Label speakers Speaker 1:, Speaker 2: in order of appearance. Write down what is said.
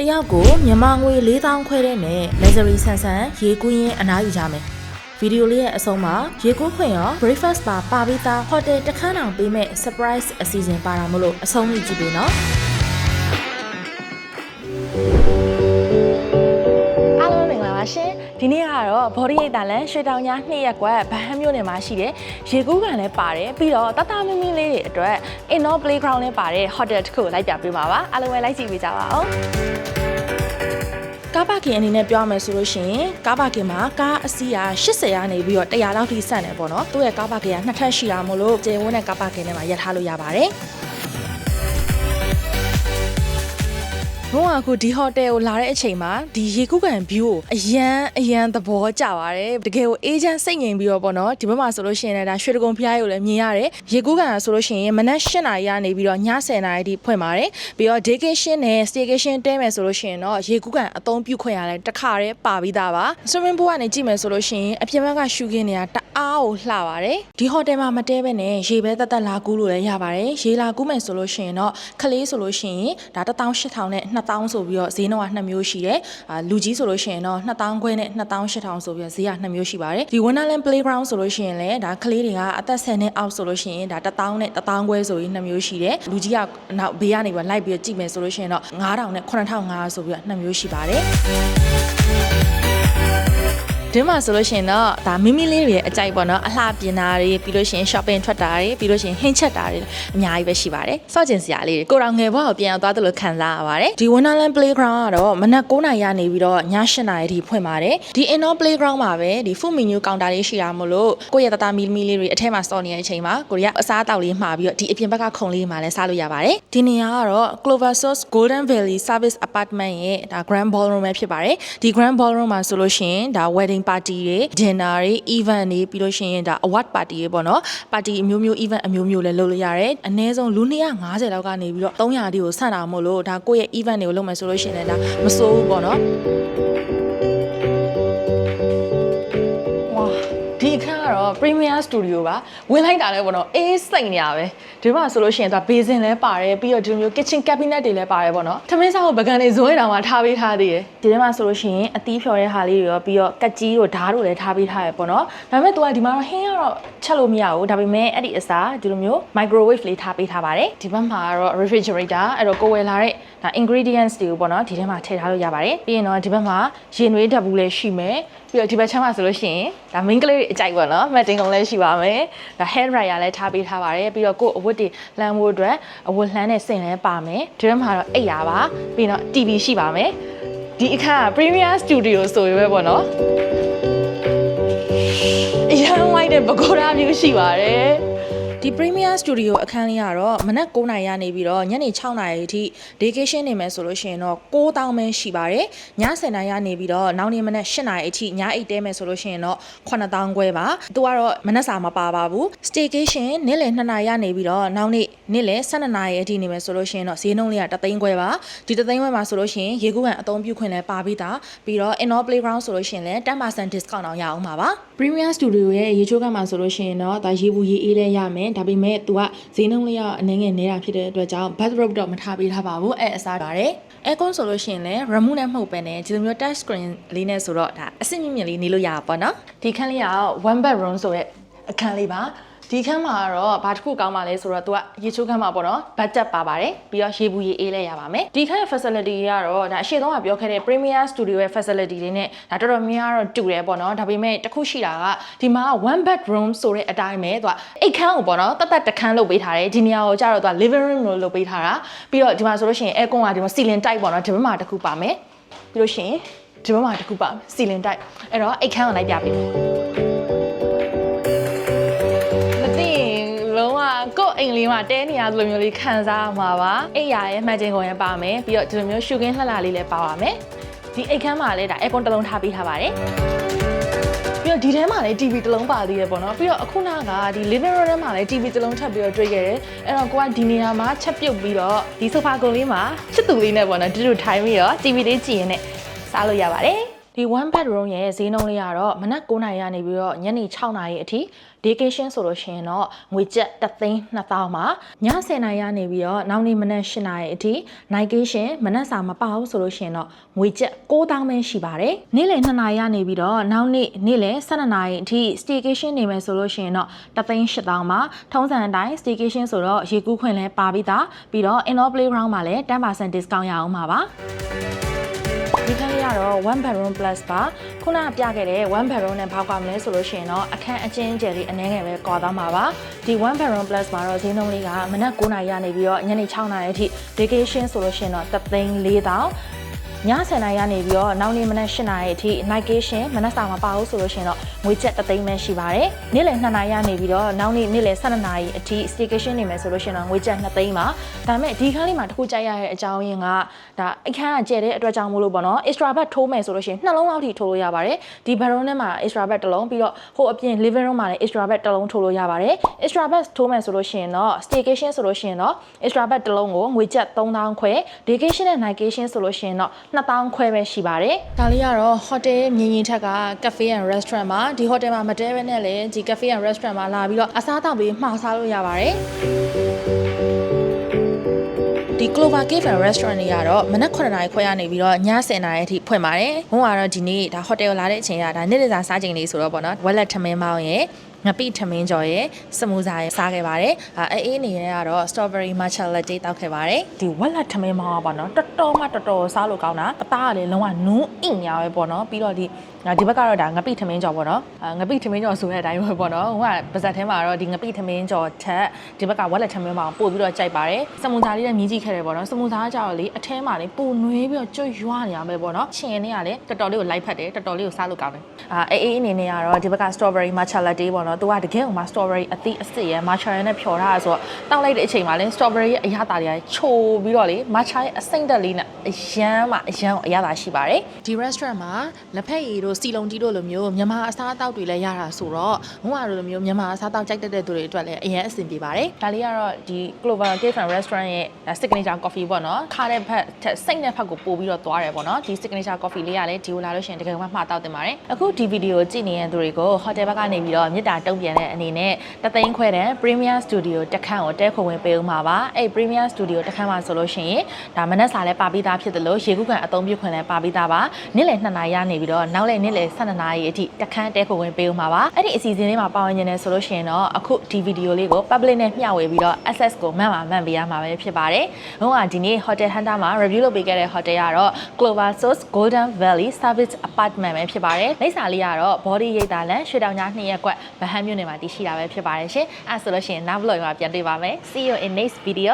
Speaker 1: တယောက်ကိုမြန်မာငွေ4000ခွဲတဲ့နဲ့ luxury ဆန်ဆန်ရေကူးရင်းအနားယူကြမယ်ဗီဒီယိုလေးရဲ့အဆုံးမှာရေကူးခွင့်ရော breakfast bar ပါပြီးသား hotel တစ်ခန်းတောင်ပေးမဲ့ surprise အစီအစဉ်ပါတာမို့လို့အဆုံးကြီးကြည့်ပေးနော်
Speaker 2: ဒီနေ့ကတော့ body ရိတ်တန်လန်ရွှေတောင်ကြားနှစ်ရက်ကွက်ဗဟန်းမြို့နယ်မှာရှိတဲ့ရေကူးကန်လည်းပါတယ်ပြီးတော့တတမင်းမင်းလေးတွေအတွက် indoor playground လည်းပါတယ် hotel တစ်ခုကိုလိုက်ပြပေးပါပါအားလုံးပဲလိုက်ကြည့်ပေးကြပါအောင်
Speaker 1: ကားပါကင်အနေနဲ့ပြောရမယ်ဆိုလို့ရှိရင်ကားပါကင်မှာကားအစီးက80ရာနေပြီးတော့100လောက်ထိဆန့်တယ်ပေါ့နော်သူ့ရဲ့ကားပါကင်ကနှစ်ထပ်ရှိတာမို့လို့ကျေဝန်းတဲ့ကားပါကင်ထဲမှာရပ်ထားလို့ရပါတယ် ဘုံကအခုဒီဟိုတယ်ကိုလာတဲ့အချိန်မှာဒီရေကူးကန် view ကိုအရန်အရန်သဘောကျပါတယ်တကယ်ကိုအေဂျင့်စိတ်ငြိမ်ပြီးတော့ပေါ့နော်ဒီဘက်မှာဆိုလို့ရှိရင်လည်းဒါရွှေတကုံဖျားရုပ်လည်းမြင်ရတယ်ရေကူးကန်ကဆိုလို့ရှိရင်မနက်၈နာရီကနေပြီးတော့ည10နာရီထိဖွင့်ပါတယ်ပြီးတော့ vacation နဲ့ staycation တဲမယ်ဆိုလို့ရှိရင်တော့ရေကူးကန်အသုံးပြုခွင့်ရတယ်တစ်ခါတည်းပါပြီးသားပါ swimming pool ကနေကြည့်မယ်ဆိုလို့ရှိရင်အပြင်ဘက်ကရှူခင်းနေတာတအားကိုလှပါတယ်ဒီဟိုတယ်မှာမတဲဘဲနဲ့ရေပဲတက်တက်လာကူးလို့လည်းရပါတယ်ရေလာကူးမယ်ဆိုလို့ရှိရင်တော့ခလေးဆိုလို့ရှိရင်ဒါ18000နဲ့2000ဆိုပြီးတော့ဈေးနှုန်းက2မျိုးရှိတယ်အာလူကြီးဆိုလို့ရှိရင်တော့2000ခွဲနဲ့28000ဆိုပြီးတော့ဈေးက2မျိုးရှိပါတယ်ဒီ Wonderland Playground ဆိုလို့ရှိရင်လည်းဒါခလေးတွေကအသက်10နှစ်အောက်ဆိုလို့ရှိရင်ဒါ1000နဲ့1000ခွဲဆိုပြီး2မျိုးရှိတယ်လူကြီးကနောက်ဘေးကနေပြီးလိုက်ပြီးတော့ကြည့်မယ်ဆိုလို့ရှိရင်တော့9000နဲ့9500ဆိုပြီးတော့2မျိုးရှိပါတယ် ဒီမှာဆိုလို့ရှိရင်တော့ဒါမိမိလေးတွေရဲ့အကြိုက်ပေါ့နော်အလှပြင်တာတွေပြီးလို့ရှိရင် shopping ထွက်တာတွေပြီးလို့ရှိရင်ဟင်းချက်တာတွေအများကြီးပဲရှိပါတယ်စော့ကျင်စရာလေးတွေကိုတော်ငယ်ဘဝကိုပြန်အောင်သွားသလိုခံစားရပါတယ်ဒီ Wonderland Playground ကတော့မနက်9:00နာရီကနေပြီးတော့ည8:00နာရီထိဖွင့်ပါတယ်ဒီ indoor playground မှာပဲဒီ food menu counter လေးရှိတာမို့လို့ကိုယ့်ရဲ့တသားမီမီလေးတွေအထက်မှာစော့နေတဲ့အချိန်မှာကိုရီးယားအစားအသောက်လေးမှာပြီးတော့ဒီအပြင်ဘက်ကခုံလေးမှာလည်းစားလို့ရပါတယ်ဒီနေရာကတော့ Clover Source Golden Valley Service Apartment ရဲ့ဒါ Grand Ballroom ပဲဖြစ်ပါတယ်ဒီ Grand Ballroom မှာဆိုလို့ရှိရင်ဒါ wedding party တွေ dinner တွေ event တွေပြီးလို့ရှိရင်ဒါ award party တွေပေါ့နော် party အမျိုးမျိုး event အမျိုးမျိုးလည်းလုပ်လို့ရတယ်အနည်းဆုံးလူ250လောက်ကနေပြီးတော့300တိကိုဆန့်တာမို့လို့ဒါကိုယ့်ရဲ့ event တွေကိုလုပ်မယ်ဆိုလို့ရှိရင်လည်းဒါမစိုးဘူးပေါ့နော် ကတော့ Premier Studio ပါဝင်လိုက်တာလည်းပေါ့နော်အေးစိတ်နေရပဲဒီမှာဆိုလို့ရှိရင်သူက basin လည်းပါတယ်ပြီးတော့ဒီလိုမျိုး kitchen cabinet တွေလည်းပါတယ်ပေါ့နော်ထမင်းစားကိုပကံတွေဇွဲတောင်မှထားပေးထားသေးတယ်ဒီထဲမှာဆိုလို့ရှိရင်အသီးဖြော်တဲ့ဟာလေးတွေရောပြီးတော့ကက်ကြီးတို့ဓာတ်တို့လည်းထားပေးထားရပေါ့နော်ဒါပေမဲ့သူကဒီမှာတော့ဟင်းကတော့ချက်လို့မရဘူးဒါပေမဲ့အဲ့ဒီအစားဒီလိုမျိုး microwave လေးထားပေးထားပါတယ်ဒီဘက်မှာကတော့ refrigerator အဲ့တော့ကိုယ်ဝယ်လာတဲ့ ဒါ ingredients တွေကိုပေါ့နော်ဒီထဲမှာထည့်ထားလို့ရပါတယ်ပြီးရင်တော့ဒီဘက်မှာရေနွေးဓာတ်ဘူးလည်းရှိမယ်ပြီးတော့ဒီဘက်ချမ်းမှာဆိုလို့ရှိရင်ဒါ main ကလေးတွေအကြိုက်ပေါ့နော်မတ်တင်ကုန်လည်းရှိပါမယ်ဒါ hair dryer လည်းထားပေးထားပါတယ်ပြီးတော့ကိုယ့်အဝတ်တွေလှမ်းဖို့အတွက်အဝတ်လှမ်းတဲ့စင်လည်းပါမယ်ဒီဘက်မှာတော့အိပ်ရာပါပြီးတော့ TV ရှိပါမယ်ဒီအခါက Premier Studio ဆိုရွေးပဲပေါ့နော်အရန်ဝိုက်တဲ့ပကိုဒါမျိုးရှိပါတယ် ဒီ Premier Studio အခန်းလေးကတော့မနက်9:00နာရီကနေပြီးတော့ညနေ6:00နာရီအထိ vacation နေမယ်ဆိုလို့ရှိရင်တော့9000ပဲရှိပါတယ်ည10:00နာရီကနေပြီးတော့နောက်နေ့မနက်8:00နာရီအထိညအိတ်တဲမယ်ဆိုလို့ရှိရင်တော့9000ခွဲပါသူကတော့မနက်စာမပါပါဘူး staycation နေ့လယ်2:00နာရီကနေပြီးတော့နောက်နေ့နေ့လယ်12:00နာရီအထိနေမယ်ဆိုလို့ရှိရင်တော့ဈေးနှုန်းလေးက3သိန်းခွဲပါဒီ3သိန်းခွဲမှာဆိုလို့ရှိရင်ရေကူးကန်အသုံးပြုခွင့်လည်းပါပြီးသားပြီးတော့ indoor playground ဆိုလို့ရှိရင်လည်း10% discount အောင်ရအောင်ပါပါ Premier Studio ရဲ့ရေချိုးကမှာဆိုလို့ရှိရင်တော့ဒါရေဘူးရေအေးလည်းရမယ်ဒါပေမဲ့သူကဈေးနှုန်းလေးကအနေငယ်နေတာဖြစ်တဲ့အတွက်ကြောင့် bathrobe တော့မထားပေးထားပါဘူးအဲအစားပါတယ် aircon ဆိုလို့ရှိရင်လည်း remote နဲ့မဟုတ်ပဲねဒီလိုမျိုး touch screen လေးနဲ့ဆိုတော့ဒါအဆင့်မြင့်မြင့်လေးနေလို့ရပါပေါ့နော်ဒီခန်းလေးက one bedroom ဆိုတဲ့အခန်းလေးပါ ဒီခန်းမှာကတော့ဘာတစ်ခုကောင်းပါလဲဆိုတော့သူကရေချိုးခန်းမှာပေါ့နော်ဘတ်ဂျက်ပါပါတယ်ပြီးတော့ရေဘူးရေအေးလည်းရပါမယ်ဒီခန်းရဲ့ facility တွေကတော့ဒါအရှိဆုံးကပြောခဲ့တဲ့ Premier Studio ရဲ့ facility တွေနဲ့ဒါတော်တော်များများတော့တူတယ်ပေါ့နော်ဒါပေမဲ့တစ်ခုရှိတာကဒီမှာ one bedroom ဆိုတဲ့အတိုင်းပဲသူကအိတ်ခန်းကိုပေါ့နော်တတ်တတ်တခန်းလုပ်ပေးထားတယ်ဒီနေရာကိုကျတော့သူက living room လို့လုပ်ပေးထားတာပြီးတော့ဒီမှာဆိုလို့ရှိရင် aircon ကဒီမှာ ceiling type ပေါ့နော်ဒီဘက်မှာတစ်ခုပါမယ်ပြီးလို့ရှိရင်ဒီဘက်မှာတစ်ခုပါမယ် ceiling type အဲ့တော့အိတ်ခန်းကိုလိုက်ပြပေးမယ် လေးမှာတဲနေရသလိုမျိုးလေးခံစားရမှာပါအိတ်ရရဲ့မှတ်ချင်းကုန်ရပါမယ်ပြီးတော့ဒီလိုမျိုးရှုခင်းလှလှလေးလည်းပါပါမယ်ဒီအိတ်ခန်းမှာလည်းဒါ aircon တစ်လုံးထားပေးထားပါတယ်ပြီးတော့ဒီထဲမှာလည်း TV တစ်လုံးပါသေးတယ်ပေါ့နော်ပြီးတော့အခုနကဒီ living room ထဲမှာလည်း TV တစ်လုံးထပ်ပြီးတော့တွေ့ခဲ့တယ်အဲ့တော့ကိုကဒီနေရာမှာချက်ပြုတ်ပြီးတော့ဒီ sofa ကုံလေးမှာချစ်သူလေးနဲ့ပေါ့နော်တူတူထိုင်ပြီးတော့ TV လေးကြည့်ရင်းနဲ့စားလို့ရပါတယ် ဒီ one bedroom ရဲ့ဈေးနှုန်းလေးကတော့မနက်9:00နာရီကနေပြီးတော့ညနေ6:00နာရီအထိ vacation ဆိုလို့ရှိရင်တော့ငွေကျပ်3,200မှာည10:00နာရီကနေပြီးတော့နောက်နေ့မနက်8:00နာရီအထိ nightcation မနက်စာမပေါဘူးဆိုလို့ရှိရင်တော့ငွေကျပ်9,000ပဲရှိပါတယ်နေ့လယ်2:00နာရီကနေပြီးတော့နောက်နေ့နေ့လယ်12:00နာရီအထိ staycation နေမယ်ဆိုလို့ရှိရင်တော့3,800မှာထုံးစံအတိုင်း staycation ဆိုတော့ရေကူးခွင့်လဲပါပြီးသားပြီးတော့ indoor playground မှာလည်း10% discount ရအောင်ပါပါဒီခန်းလေး ကတော့1 bedroom plus ပါခုနကပြခဲ့တဲ့1 bedroom နဲ့ဘောက်ကမလဲဆိုလို့ရှိရင်တော့အခန်းအချင်းကျယ်လေးအနည်းငယ်ပဲကွာသွားမှာပါဒီ1 bedroom plus မှာတော့ဈေးနှုန်းလေးကမနက်9:00နာရီကနေပြီးတော့ညနေ6:00နာရီအထိ vacation ဆိုလို့ရှိရင်တော့3,400 ည10:00နာရီကနေပြီးတော့နောက်နေ့မနက်8:00နာရီအထိ nightcation မနက်စာမပါဘူးဆိုလို့ရှိရင်တော့ငွေကျပ်3သိန်းပဲရှိပါတယ်နေ့လယ်2နာရီကနေပြီးတော့နောက်နေ့နေ့လယ်12နာရီအထိ staycation နေမယ်ဆိုလို့ရှိရင်တော့ငွေကျပ်2သိန်းပါဒါပေမဲ့ဒီခန်းလေးမှာတစ်ခုကြိုက်ရတဲ့အကြောင်းရင်းကဒါအခန်းကကျယ်တဲ့အတွက်ကြောင့်မို့လို့ပေါ့နော် extra bed ထိုးမယ်ဆိုလို့ရှိရင်နှလုံးလောက်ထိထိုးလို့ရပါတယ်ဒီ bedroom ထဲမှာ extra bed တစ်လုံးပြီးတော့ဟိုအပြင် living room မှာလည်း extra bed တစ်လုံးထိုးလို့ရပါတယ် extra bed ထိုးမယ်ဆိုလို့ရှိရင်တော့ staycation ဆိုလို့ရှိရင်တော့ extra bed တစ်လုံးကိုငွေကျပ်3000ခွဲ vacation နဲ့ nightcation ဆိုလို့ရှိရင်တော့2000ခွဲပဲရှိပါတယ်ဒါလေးကတော့ hotel မြင်ရင်ထက်က cafe and restaurant မှာဒီ hotel မှာမတဲဘဲနဲ့လည်းဒီ cafe and restaurant မှာလာပြီးတော့အစားအသောက်လေးမှာစားလို့ရပါတယ်ဒီ Clover Cave and Restaurant တွေကတော့မနက်9:00နာရီခွဲရနေပြီးတော့ည10:00နာရီအထိဖွင့်ပါတယ်။ဘုံကတော့ဒီနေ့ဒါဟိုတယ်လာတဲ့အချိန်ကဒါနေ့လည်စာစားချိန်လေးဆိုတော့ပေါ့နော်။ဝက်လက်ထမင်းမောင်းရဲ့ ငပိထမင်းကြော်ရဲ့စမူစာရဲ့စားခဲ့ပါတယ်။အဲအေးနေရကတော့ strawberry matcha latte တောက်ခဲ့ပါတယ်။ဒီဝက်လက်ထမင်းမောင်းကပေါ့နော်တော်တော်မှတော်တော်စားလို့ကောင်းတာ။အသားကလည်းလုံးဝနူးအင့်ညာပဲပေါ့နော်။ပြီးတော့ဒီဒီဘက်ကတော့ဒါငပိထမင်းကြော်ပေါ့နော်။အဲငပိထမင်းကြော်ဆိုတဲ့အတိုင်းပဲပေါ့နော်။ဟိုကပါဇက်ထဲမှာတော့ဒီငပိထမင်းကြော်ထက်ဒီဘက်ကဝက်လက်ထမင်းမောင်းပို့ပြီးတော့ကြိုက်ပါတယ်။စမူစာလေးနဲ့မြည်ကြည့်ခဲ့တယ်ပေါ့နော်။စမူစာကကြောက်လေအထဲမှာလေပူနွေးပြီးတော့ကျွတ်ရွာနေရမယ်ပေါ့နော်။ချင်နေရလေတော်တော်လေးကိုလိုက်ဖက်တယ်တော်တော်လေးကိုစားလို့ကောင်းတယ်။အာအေးအေးအနေနဲ့ကတော့ဒီဘက်က strawberry matcha latte ပေါ့နော်။သူကတကယ်ကိုမှ strawberry အသီးအစစ်ရဲ့ matcha ရဲ့နဲ့ဖြော်ထားတာဆိုတော့တောက်လိုက်တဲ့အချိန်မှာလေ strawberry ရဲ့အရသာတွေကချိုပြီးတော့လေ matcha ရဲ့အစိမ့်တက်လေးနဲ့အရန်မှအရန်အရသာရှိပါတယ်။ဒီ restaurant မှာလက်ဖက်ရည်တို့စီလုံးကြီးတို့လိုမျိုးမြန်မာအစားအသောက်တွေလည်းရတာဆိုတော့ဘုံကတော့လိုမျိုးမြန်မာအစားအသောက်ကြိုက်တတ်တဲ့သူတွေအတွက်လည်းအရန်အဆင်ပြေပါတယ်။ဒါလေးကတော့ဒီ Clover Cafe and Restaurant ရဲ့ signature coffee ပေါ့နော်။ခါတဲ့ဖက်ထက်စိတ်နဲ့ဖက်ကိုပို့ပြီးတော့သွားတယ်ပေါ့နော်။ဒီ signature coffee လေးကလည်းဒီကိုလာလို့ရှိရင်တကယ်မှမှာတောက်တင်ပါတယ်။အခုဒီဗီဒီယိုကြည့်နေတဲ့သူတွေကို hotel ဘက်ကနေပြီးတော့မြစ်တာတုံ့ပြန်တဲ့အနေနဲ့တသိန်းခွဲတဲ့ Premier Studio တက်ခန့်ကိုတဲခုံဝင်ပေးဦးမှာပါ။အဲ့ Premier Studio တက်ခန့်မှာဆိုလို့ရှိရင်ဒါမနက်စာလည်းပါပြီးသားဖြစ်တယ်လို့ရေကူးကန်အသုံးပြုခွင့်လည်းပါပြီးသားပါ။နေ့လယ်2နာရီကနေပြီးတော့နောက်လယ်နေ့လယ်12နာရီအထိတက်ခန့်တဲခုံဝင်ပေးဦးမှာပါ။အဲ့ဒီအစီအစဉ်လေးမှာပါဝင်နေတယ်ဆိုလို့ရှိရင်တော့အခုဒီဗီဒီယိုလေးကို public နဲ့မျှဝေပြီးတော့ access ကိုမှန်ပါမှန်ပေးရမှာပဲဖြစ်ပါတယ်။ဟိုကဒီနေ့ Hotel Hunter မှာ review လုပ်ပေးခဲ့တဲ့ hotel ကတော့ Clover Source Golden Valley Service Apartment ပဲဖြစ်ပါတယ်။လိပ်စာလေးကတော့ body ရိပ်သာလန်ရွှေတောင်ကြား2ရက်ကွက်ဗဟန်းမြို့နယ်မှာတည်ရှိတာပဲဖြစ်ပါတယ်ရှင်။အဲဆိုလို့ရှိရင်နောက် vlog မှာပြန်တွေ့ပါမယ်။ See you in next video.